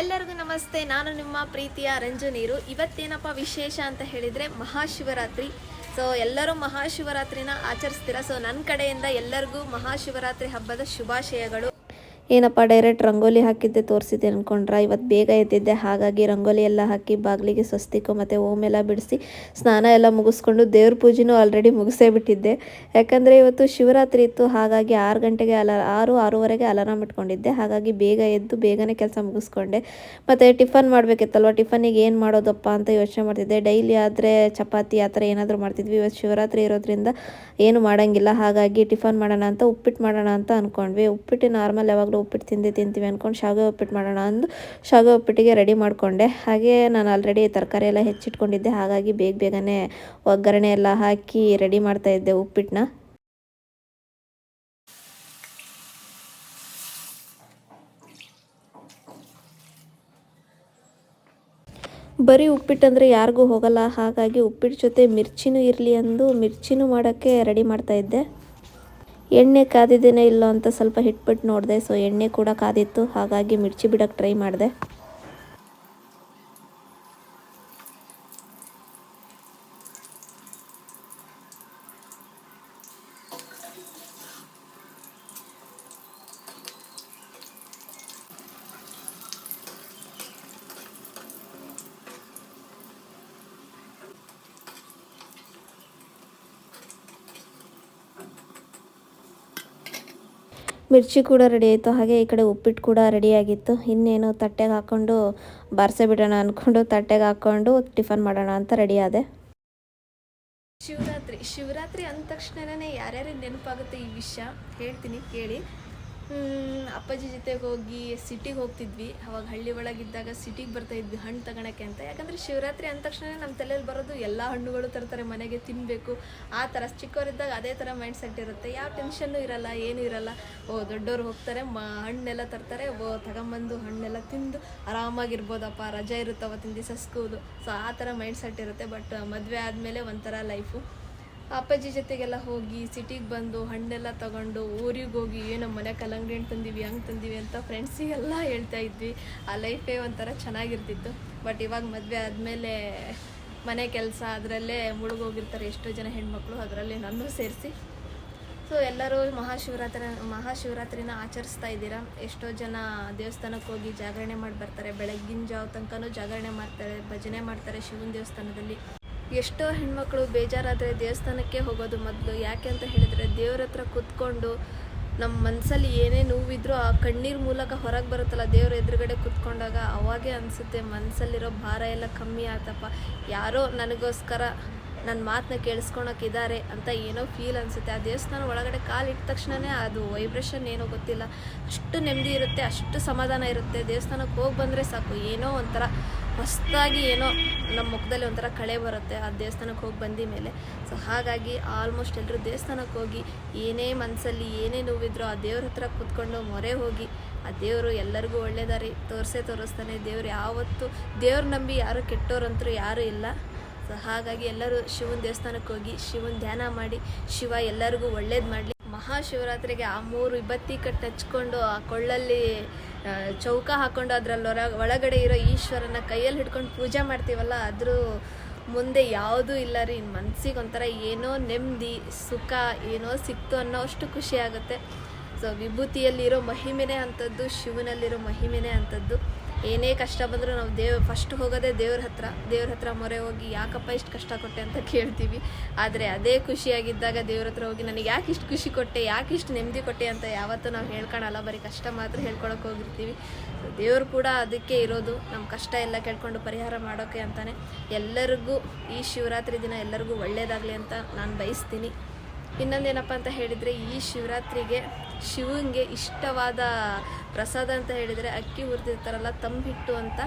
ಎಲ್ಲರಿಗೂ ನಮಸ್ತೆ. ನಾನು ನಿಮ್ಮ ಪ್ರೀತಿಯ ರಂಜುನೀರು ಇವತ್ತೇನಪ್ಪ ವಿಶೇಷ ಅಂತ ಹೇಳಿದರೆ ಮಹಾಶಿವರಾತ್ರಿ. ಸೊ ಎಲ್ಲರೂ ಮಹಾಶಿವರಾತ್ರಿನ ಆಚರಿಸ್ತೀರಾ? ಸೊ ನನ್ನ ಕಡೆಯಿಂದ ಎಲ್ಲರಿಗೂ ಮಹಾಶಿವರಾತ್ರಿ ಹಬ್ಬದ ಶುಭಾಶಯಗಳು. ಏನಪ್ಪ ಡೈರೆಕ್ಟ್ ರಂಗೋಲಿ ಹಾಕಿದ್ದೆ ತೋರಿಸಿದ್ದೆ ಅಂದ್ಕೊಂಡ್ರೆ ಇವತ್ತು ಬೇಗ ಎದ್ದಿದ್ದೆ, ಹಾಗಾಗಿ ರಂಗೋಲಿ ಎಲ್ಲ ಹಾಕಿ ಬಾಗಿಲಿಗೆ ಸ್ವಸ್ತಿಕು ಮತ್ತು ಓಮ್ ಎಲ್ಲ ಬಿಡಿಸಿ ಸ್ನಾನ ಎಲ್ಲ ಮುಗಿಸ್ಕೊಂಡು ದೇವ್ರ ಪೂಜೆನೂ ಆಲ್ರೆಡಿ ಮುಗಿಸೇ ಬಿಟ್ಟಿದ್ದೆ. ಯಾಕಂದರೆ ಇವತ್ತು ಶಿವರಾತ್ರಿ ಇತ್ತು, ಹಾಗಾಗಿ ಆರು ಗಂಟೆಗೆ ಅಲ, ಆರು, ಆರೂವರೆಗೆ ಅಲಾರಾಮ್ ಇಟ್ಕೊಂಡಿದ್ದೆ. ಹಾಗಾಗಿ ಬೇಗ ಎದ್ದು ಬೇಗನೆ ಕೆಲಸ ಮುಗಿಸ್ಕೊಂಡೆ. ಮತ್ತು ಟಿಫನ್ ಮಾಡಬೇಕಿತ್ತಲ್ವ? ಟಿಫನಿಗೆ ಏನು ಮಾಡೋದಪ್ಪ ಅಂತ ಯೋಚನೆ ಮಾಡ್ತಿದ್ದೆ. ಡೈಲಿ ಆದರೆ ಚಪಾತಿ ಆ ಥರ ಏನಾದರೂ ಮಾಡ್ತಿದ್ವಿ. ಇವತ್ತು ಶಿವರಾತ್ರಿ ಇರೋದ್ರಿಂದ ಏನು ಮಾಡೋಂಗಿಲ್ಲ. ಹಾಗಾಗಿ ಟಿಫನ್ ಮಾಡೋಣ ಅಂತ, ಉಪ್ಪಿಟ್ಟು ಮಾಡೋಣ ಅಂತ ಅಂದ್ಕೊಂಡ್ವಿ ಉಪ್ಪಿಟ್ಟು ನಾರ್ಮಲ್ ಯಾವಾಗಲೂ ಉಪ್ಪಿಟ್ಟು ತಿಂದು, ತಿಂತೀವಿ ಅಂದ್ಕೊಂಡು ಶಾವಿಗೆ ಉಪ್ಪಿಟ್ಟು ಮಾಡೋಣ ಅಂದು ಶಾವಿಗೆ ಉಪ್ಪಿಟ್ಟಿಗೆ ರೆಡಿ ಮಾಡಿಕೊಂಡೆ. ಹಾಗೆ ನಾನು ಆಲ್ರೆಡಿ ತರಕಾರಿ ಎಲ್ಲ ಹೆಚ್ಚಿಟ್ಕೊಂಡಿದ್ದೆ, ಹಾಗಾಗಿ ಬೇಗ ಬೇಗನೆ ಒಗ್ಗರಣೆ ಎಲ್ಲ ಹಾಕಿ ರೆಡಿ ಮಾಡ್ತಾ ಇದ್ದೆ ಉಪ್ಪಿಟ್ಟನ್ನ. ಬರೀ ಉಪ್ಪಿಟ್ಟು ಅಂದರೆ ಯಾರಿಗೂ ಹೋಗಲ್ಲ, ಹಾಗಾಗಿ ಉಪ್ಪಿಟ್ಟು ಜೊತೆ ಮಿರ್ಚಿನೂ ಇರಲಿ ಅಂದು ಮಿರ್ಚಿನೂ ಮಾಡೋಕ್ಕೆ ರೆಡಿ ಮಾಡ್ತಾ ಇದ್ದೆ. ಎಣ್ಣೆ ಕಾದಿದ್ದೇನೆ ಇಲ್ಲೋ ಅಂತ ಸ್ವಲ್ಪ ಹಿಟ್ಬಿಟ್ಟು ನೋಡಿದೆ ಸೊ ಎಣ್ಣೆ ಕೂಡ ಕಾದಿತ್ತು, ಹಾಗಾಗಿ ಮಿರ್ಚಿ ಬಿಡೋಕ್ಕೆ ಟ್ರೈ ಮಾಡಿದೆ. ಮಿರ್ಚಿ ಕೂಡ ರೆಡಿ ಆಯಿತು. ಹಾಗೆ ಈ ಕಡೆ ಉಪ್ಪಿಟ್ಟು ಕೂಡ ರೆಡಿಯಾಗಿತ್ತು ಇನ್ನೇನು ತಟ್ಟೆಗೆ ಹಾಕ್ಕೊಂಡು ಬಾರಿಸೇ ಬಿಡೋಣ ಅಂದ್ಕೊಂಡು ತಟ್ಟೆಗೆ ಹಾಕ್ಕೊಂಡು ಟಿಫನ್ ಮಾಡೋಣ ಅಂತ ರೆಡಿ ಆದೆ. ಶಿವರಾತ್ರಿ. ಶಿವರಾತ್ರಿ ಅಂದ ತಕ್ಷಣನೇ ಯಾರ್ಯಾರಿಗೆ ನೆನಪಾಗುತ್ತೆ ಈ ವಿಷಯ? ಹೇಳ್ತೀನಿ, ಕೇಳಿ. ಅಪ್ಪಾಜಿ ಜೊತೆಗೆ ಹೋಗಿ ಸಿಟಿಗೆ ಹೋಗ್ತಿದ್ವಿ. ಅವಾಗ ಹಳ್ಳಿ ಒಳಗಿದ್ದಾಗ ಸಿಟಿಗೆ ಬರ್ತಾ ಇದ್ವಿ, ಹಣ್ಣು ತಗೊಳಕ್ಕೆ ಅಂತ. ಯಾಕಂದ್ರೆ ಶಿವರಾತ್ರಿ ಅಂದ ತಕ್ಷಣ ನಮ್ಮ ತಲೆಯಲ್ಲಿ ಬರೋದು ಎಲ್ಲ ಹಣ್ಣುಗಳು ತರ್ತಾರೆ, ಮನೆಗೆ ತಿನ್ನಬೇಕು ಆ ಥರ ಚಿಕ್ಕವರಿದ್ದಾಗ ಅದೇ ಥರ ಮೈಂಡ್ ಸೆಟ್ ಇರುತ್ತೆ. ಯಾವ ಟೆನ್ಷನ್ನು ಇರಲ್ಲ, ಏನೂ ಇರಲ್ಲ. ಓ ದೊಡ್ಡವರು ಹೋಗ್ತಾರೆ, ಮ, ಹಣ್ಣೆಲ್ಲ ತರ್ತಾರೆ. ಓ, ತಗೊಂಬಂದು ಹಣ್ಣೆಲ್ಲ ತಿಂದು ಆರಾಮಾಗಿರ್ಬೋದಪ್ಪ, ರಜೆ ಇರುತ್ತೆ ಅವತ್ತಿನ ದಿವಸ ಸ್ಕೂಲು ಸೊ ಆ ಥರ ಮೈಂಡ್ ಸೆಟ್ ಇರುತ್ತೆ. ಬಟ್ ಮದುವೆ ಆದಮೇಲೆ ಒಂಥರ ಲೈಫು ಅಪ್ಪಾಜಿ ಜೊತೆಗೆಲ್ಲ ಹೋಗಿ, ಸಿಟಿಗೆ ಬಂದು, ಹಣ್ಣೆಲ್ಲ ತಗೊಂಡು, ಊರಿಗೆ ಹೋಗಿ, ಏನೋ ಮನೆ ಕಲಂಗಡಿ ಹಣ್ಣು ತಂದೀವಿ, ಹಂಗೆ ತಂದೀವಿ ಅಂತ ಫ್ರೆಂಡ್ಸಿಗೆಲ್ಲ ಹೇಳ್ತಾ ಇದ್ವಿ. ಆ ಲೈಫೇ ಒಂಥರ ಚೆನ್ನಾಗಿರ್ತಿತ್ತು. ಬಟ್ ಇವಾಗ ಮದುವೆ ಆದಮೇಲೆ ಮನೆ ಕೆಲಸ, ಅದರಲ್ಲೇ ಮುಳುಗೋಗಿರ್ತಾರೆ ಎಷ್ಟೋ ಜನ ಹೆಣ್ಮಕ್ಳು, ಅದರಲ್ಲಿ ನನ್ನೂ ಸೇರಿಸಿ. ಸೊ ಎಲ್ಲರೂ ಮಹಾಶಿವರಾತ್ರಿ, ಮಹಾಶಿವರಾತ್ರಿನ ಆಚರಿಸ್ತಾ ಇದ್ದೀರಾ? ಎಷ್ಟೋ ಜನ ದೇವಸ್ಥಾನಕ್ಕೆ ಹೋಗಿ ಜಾಗರಣೆ ಮಾಡಿ ಬರ್ತಾರೆ, ಬೆಳಗ್ಗಿನ ಜಾವ ತನಕನೂ ಜಾಗರಣೆ ಮಾಡ್ತಾರೆ, ಭಜನೆ ಮಾಡ್ತಾರೆ ಶಿವನ ದೇವಸ್ಥಾನದಲ್ಲಿ. ಎಷ್ಟೋ ಹೆಣ್ಮಕ್ಳು ಬೇಜಾರಾದರೆ ದೇವಸ್ಥಾನಕ್ಕೆ ಹೋಗೋದು ಮೊದಲು. ಯಾಕೆ ಅಂತ ಹೇಳಿದರೆ ದೇವ್ರ ಹತ್ರ ಕೂತ್ಕೊಂಡು ನಮ್ಮ ಮನಸ್ಸಲ್ಲಿ ಏನೇ ನೋವಿದ್ರೂ ಆ ಕಣ್ಣೀರ್ ಮೂಲಕ ಹೊರಗೆ ಬರುತ್ತಲ್ಲ, ದೇವ್ರ ಎದುರುಗಡೆ ಕೂತ್ಕೊಂಡಾಗ ಅವಾಗೇ ಅನಿಸುತ್ತೆ ಮನಸ್ಸಲ್ಲಿರೋ ಭಾರ ಎಲ್ಲ ಕಮ್ಮಿ ಆತಪ್ಪ. ಯಾರೋ ನನಗೋಸ್ಕರ ನನ್ನ ಮಾತನ್ನ ಕೇಳಿಸ್ಕೊಳಕ್ಕಿದ್ದಾರೆ ಅಂತ ಏನೋ ಫೀಲ್ ಅನಿಸುತ್ತೆ. ಆ ದೇವಸ್ಥಾನ ಒಳಗಡೆ ಕಾಲು ಇಟ್ಟ ತಕ್ಷಣವೇ ಅದು ವೈಬ್ರೇಷನ್ ಏನೋ ಗೊತ್ತಿಲ್ಲ. ಅಷ್ಟು ನೆಮ್ಮದಿ ಇರುತ್ತೆ, ಅಷ್ಟು ಸಮಾಧಾನ ಇರುತ್ತೆ. ದೇವಸ್ಥಾನಕ್ಕೆ ಹೋಗಿ ಬಂದರೆ ಸಾಕು. ಏನೋ ಒಂಥರ ಹೊಸದಾಗಿ ಏನೋ ನಮ್ಮ ಮುಖದಲ್ಲಿ ಒಂಥರ ಕಳೆ ಬರುತ್ತೆ ಆ ದೇವಸ್ಥಾನಕ್ಕೆ ಹೋಗಿ ಬಂದ ಮೇಲೆ. ಸೊ ಹಾಗಾಗಿ ಆಲ್ಮೋಸ್ಟ್ ಎಲ್ಲರೂ ದೇವಸ್ಥಾನಕ್ಕೆ ಹೋಗಿ ಏನೇ ಮನಸ್ಸಲ್ಲಿ ಏನೇ ನೋವಿದ್ರು ಆ ದೇವ್ರ ಹತ್ರ ಕೂತ್ಕೊಂಡು ಮೊರೆ ಹೋಗಿ, ಆ ದೇವರು ಎಲ್ಲರಿಗೂ ಒಳ್ಳೆದಾರಿ, ತೋರಿಸೇ ತೋರಿಸ್ತಾನೆ. ದೇವ್ರು ಯಾವತ್ತು, ದೇವ್ರ ನಂಬಿ ಯಾರು ಕೆಟ್ಟೋರಂತರೂ ಯಾರೂ ಇಲ್ಲ. ಸೊ ಹಾಗಾಗಿ ಎಲ್ಲರೂ ಶಿವನ ದೇವಸ್ಥಾನಕ್ಕೆ ಹೋಗಿ ಶಿವನ ಧ್ಯಾನ ಮಾಡಿ, ಶಿವ ಎಲ್ಲರಿಗೂ ಒಳ್ಳೇದು ಮಾಡಲಿ. ಮಹಾಶಿವರಾತ್ರಿಗೆ ಆ ಮೂರು ವಿಭತ್ತಿ ಕಟ್ಟು ಹಚ್ಕೊಂಡು ಆ ಕೊಳ್ಳಲ್ಲಿ ಚೌಕ ಹಾಕೊಂಡು ಅದರಲ್ಲಿ ಹೊರ, ಒಳಗಡೆ ಇರೋ ಈಶ್ವರನ ಕೈಯಲ್ಲಿ ಹಿಡ್ಕೊಂಡು ಪೂಜೆ ಮಾಡ್ತೀವಲ್ಲ, ಅದ್ರ ಮುಂದೆ ಯಾವುದೂ ಇಲ್ಲ ರೀ. ಮನ್ಸಿಗೆ ಒಂಥರ ಏನೋ ನೆಮ್ಮದಿ, ಸುಖ, ಏನೋ ಸಿಕ್ತು ಅನ್ನೋ ಅಷ್ಟು ಖುಷಿ ಆಗುತ್ತೆ. ಸೊ ವಿಭೂತಿಯಲ್ಲಿರೋ ಮಹಿಮೆನೇ ಅಂಥದ್ದು, ಶಿವನಲ್ಲಿರೋ ಮಹಿಮೆನೇ ಅಂಥದ್ದು. ಏನೇ ಕಷ್ಟ ಬಂದರೂ ನಾವು ದೇವ್ ಫಸ್ಟ್ ಹೋಗೋದೇ ದೇವ್ರ ಹತ್ರ ದೇವ್ರ ಹತ್ರ ಮೊರೆ ಹೋಗಿ ಯಾಕಪ್ಪ ಇಷ್ಟು ಕಷ್ಟ ಕೊಟ್ಟೆ ಅಂತ ಕೇಳ್ತೀವಿ. ಆದರೆ ಅದೇ ಖುಷಿಯಾಗಿದ್ದಾಗ ದೇವ್ರ ಹತ್ರ ಹೋಗಿ ನನಗೆ ಯಾಕೆ ಇಷ್ಟು ಖುಷಿ ಕೊಟ್ಟೆ, ಯಾಕೆ ಇಷ್ಟು ನೆಮ್ಮದಿ ಕೊಟ್ಟೆ ಅಂತ ಯಾವತ್ತೂ ನಾವು ಹೇಳ್ಕೊಳಲ್ಲ, ಬರೀ ಕಷ್ಟ ಮಾತ್ರ ಹೇಳ್ಕೊಳಕ್ಕೆ ಹೋಗಿರ್ತೀವಿ. ದೇವರು ಕೂಡ ಅದಕ್ಕೆ ಇರೋದು ನಮ್ಮ ಕಷ್ಟ ಎಲ್ಲ ಕೇಳ್ಕೊಂಡು ಪರಿಹಾರ ಮಾಡೋಕ್ಕೆ ಅಂತಲೇ ಎಲ್ಲರಿಗೂ ಈ ಶಿವರಾತ್ರಿ ದಿನ ಎಲ್ಲರಿಗೂ ಒಳ್ಳೆಯದಾಗಲಿ ಅಂತ ನಾನು ಬಯಸ್ತೀನಿ. ಇನ್ನೊಂದೇನಪ್ಪ ಅಂತ ಹೇಳಿದರೆ ಈ ಶಿವರಾತ್ರಿಗೆ ಶಿವನಿಗೆ ಇಷ್ಟವಾದ ಪ್ರಸಾದ ಅಂತ ಹೇಳಿದರೆ ಅಕ್ಕಿ ಹುರಿದಿರ್ತಾರಲ್ಲ, ತಂಬಿಟ್ಟು ಅಂತ.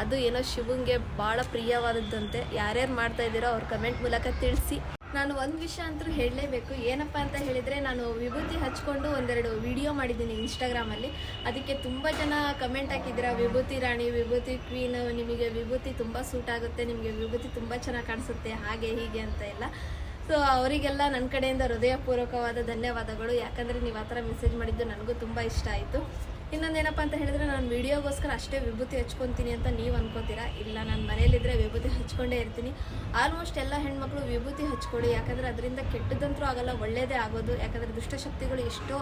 ಅದು ಏನೋ ಶಿವಂಗೆ ಭಾಳ ಪ್ರಿಯವಾದದ್ದಂತೆ. ಯಾರ್ಯಾರು ಮಾಡ್ತಾ ಇದ್ದೀರೋ ಅವ್ರ ಕಮೆಂಟ್ ಮೂಲಕ ತಿಳಿಸಿ. ನಾನು ಒಂದು ವಿಷಯ ಅಂತೂ ಹೇಳಲೇಬೇಕು. ಏನಪ್ಪ ಅಂತ ಹೇಳಿದರೆ ನಾನು ವಿಭೂತಿ ಹಚ್ಕೊಂಡು ಒಂದೆರಡು ವಿಡಿಯೋ ಮಾಡಿದ್ದೀನಿ ಇನ್ಸ್ಟಾಗ್ರಾಮಲ್ಲಿ ಅದಕ್ಕೆ ತುಂಬ ಜನ ಕಮೆಂಟ್ ಹಾಕಿದ್ದೀರಾ, ವಿಭೂತಿ ರಾಣಿ, ವಿಭೂತಿ ಕ್ವೀನ್ ನಿಮಗೆ ವಿಭೂತಿ ತುಂಬ ಸೂಟ್ ಆಗುತ್ತೆ, ನಿಮಗೆ ವಿಭೂತಿ ತುಂಬ ಚೆನ್ನಾಗಿ ಕಾಣಿಸುತ್ತೆ, ಹಾಗೆ ಹೀಗೆ ಅಂತ ಎಲ್ಲ. ಸೊ ಅವರಿಗೆಲ್ಲ ನನ್ನ ಕಡೆಯಿಂದ ಹೃದಯಪೂರ್ವಕವಾದ ಧನ್ಯವಾದಗಳು. ಯಾಕಂದರೆ ನೀವು ಆ ಥರ ಮೆಸೇಜ್ ಮಾಡಿದ್ದು ನನಗೂ ತುಂಬ ಇಷ್ಟ ಆಯಿತು. ಇನ್ನೊಂದೇನಪ್ಪ ಅಂತ ಹೇಳಿದ್ರೆ ನಾನು ವಿಡಿಯೋಗೋಸ್ಕರ ಅಷ್ಟೇ ವಿಭೂತಿ ಹಚ್ಕೊತೀನಿ ಅಂತ ನೀವು ಅನ್ಕೋತೀರಾ? ಇಲ್ಲ, ನಾನು ಮನೇಲಿದ್ದರೆ ವಿಭೂತಿ ಹಚ್ಕೊಂಡೇ ಇರ್ತೀನಿ. ಆಲ್ಮೋಸ್ಟ್ ಎಲ್ಲ ಹೆಣ್ಮಕ್ಳು ವಿಭೂತಿ ಹಚ್ಕೊಳ್ಳಿ. ಯಾಕಂದರೆ ಅದರಿಂದ ಕೆಟ್ಟದಂತರೂ ಆಗಲ್ಲ ಒಳ್ಳೆಯದೇ ಆಗೋದು. ಯಾಕಂದರೆ ದುಷ್ಟಶಕ್ತಿಗಳು ಎಷ್ಟೋ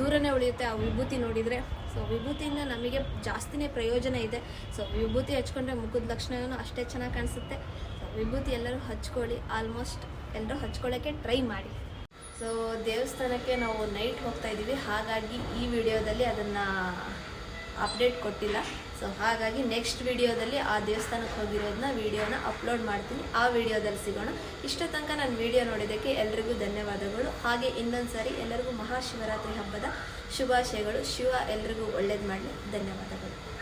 ದೂರನೇ ಉಳಿಯುತ್ತೆ ಆ ವಿಭೂತಿ ನೋಡಿದರೆ. ಸೊ ವಿಭೂತಿಯಿಂದ ನಮಗೆ ಜಾಸ್ತಿನೇ ಪ್ರಯೋಜನ ಇದೆ. ಸೊ ವಿಭೂತಿ ಹಚ್ಕೊಂಡ್ರೆ ಮುಖದ ಲಕ್ಷಣವೂ ಅಷ್ಟೇ ಚೆನ್ನಾಗಿ ಕಾಣಿಸುತ್ತೆ. ವಿಭೂತಿ ಎಲ್ಲರೂ ಹಚ್ಕೊಳ್ಳಿ. ಆಲ್ಮೋಸ್ಟ್ ಎಲ್ಲರೂ ಹಚ್ಕೊಳ್ಳೋಕ್ಕೆ ಟ್ರೈ ಮಾಡಿ. ಸೊ ದೇವಸ್ಥಾನಕ್ಕೆ ನಾವು ನೈಟ್ ಹೋಗ್ತಾ ಇದ್ದೀವಿ. ಹಾಗಾಗಿ ಈ ವಿಡಿಯೋದಲ್ಲಿ ಅದನ್ನು ಅಪ್ಡೇಟ್ ಕೊಟ್ಟಿಲ್ಲ. ಸೊ ಹಾಗಾಗಿ ನೆಕ್ಸ್ಟ್ ವಿಡಿಯೋದಲ್ಲಿ ಆ ದೇವಸ್ಥಾನಕ್ಕೆ ಹೋಗಿರೋದನ್ನ ವಿಡಿಯೋನ ಅಪ್ಲೋಡ್ ಮಾಡ್ತೀನಿ. ಆ ವಿಡಿಯೋದಲ್ಲಿ ಸಿಗೋಣ. ಇಷ್ಟು ತನಕ ನಾನು ವಿಡಿಯೋ ನೋಡಿದ್ದಕ್ಕೆ ಎಲ್ರಿಗೂ ಧನ್ಯವಾದಗಳು. ಹಾಗೆ ಇನ್ನೊಂದು ಸಾರಿ ಎಲ್ಲರಿಗೂ ಮಹಾಶಿವರಾತ್ರಿ ಹಬ್ಬದ ಶುಭಾಶಯಗಳು. ಶಿವ ಎಲ್ರಿಗೂ ಒಳ್ಳೇದು ಮಾಡಲಿ. ಧನ್ಯವಾದಗಳು.